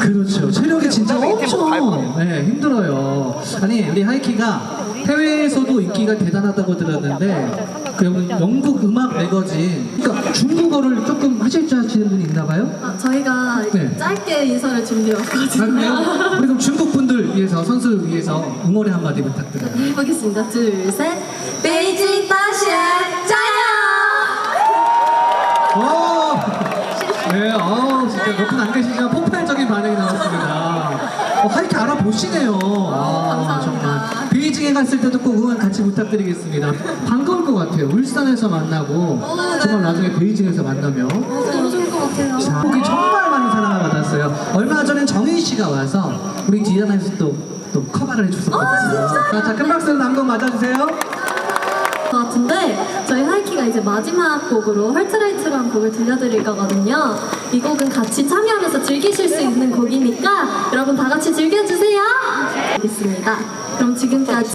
그렇죠. 체력이 진짜 엄청 네, 힘들어요. 아니 우리 하이키가 해외에서도 인기가 대단하다고 들었는데 그 영국 음악 매거진 그러니까 중국어를 조금 하실 줄 아시는 분이 있나 봐요? 아, 저희가 네. 짧게 인사를 준비해 아, 왔거든요. 그래요? 우리 그럼 중국 분들 위해서 선수를 위해서 응원의 한마디 부탁드려요. 해보겠습니다. 둘, 셋. 베이징 다시 짜요! 와! 네, 어, 몇분안 계시지만 폭발적인 반응이 나왔습니다. 어, 하이키 알아보시네요. 아, 감사합니다. 정말. 베이징에 갔을 때도 꼭 응원 같이 부탁드리겠습니다. 반가울 것 같아요. 울산에서 만나고 네. 정말 나중에 베이징에서 만나면 너무 좋을 것 같아요. 자, 곡이 정말 많은 사랑을 받았어요. 얼마 전엔 정인 씨가 와서 우리 디자나에서 또, 또 커버를 해줬었거든요. 자, 자, 큰 박수로 남곡 맞아주세요. 것 같은데 저희 하이키가 이제 마지막 곡으로 헐트라이트라는 곡을 들려드릴 거거든요. 이 곡은 같이 참여하면서 즐기실 수 있는 곡이니까 여러분 다 같이 즐겨주세요. 알겠습니다. 그럼 지금까지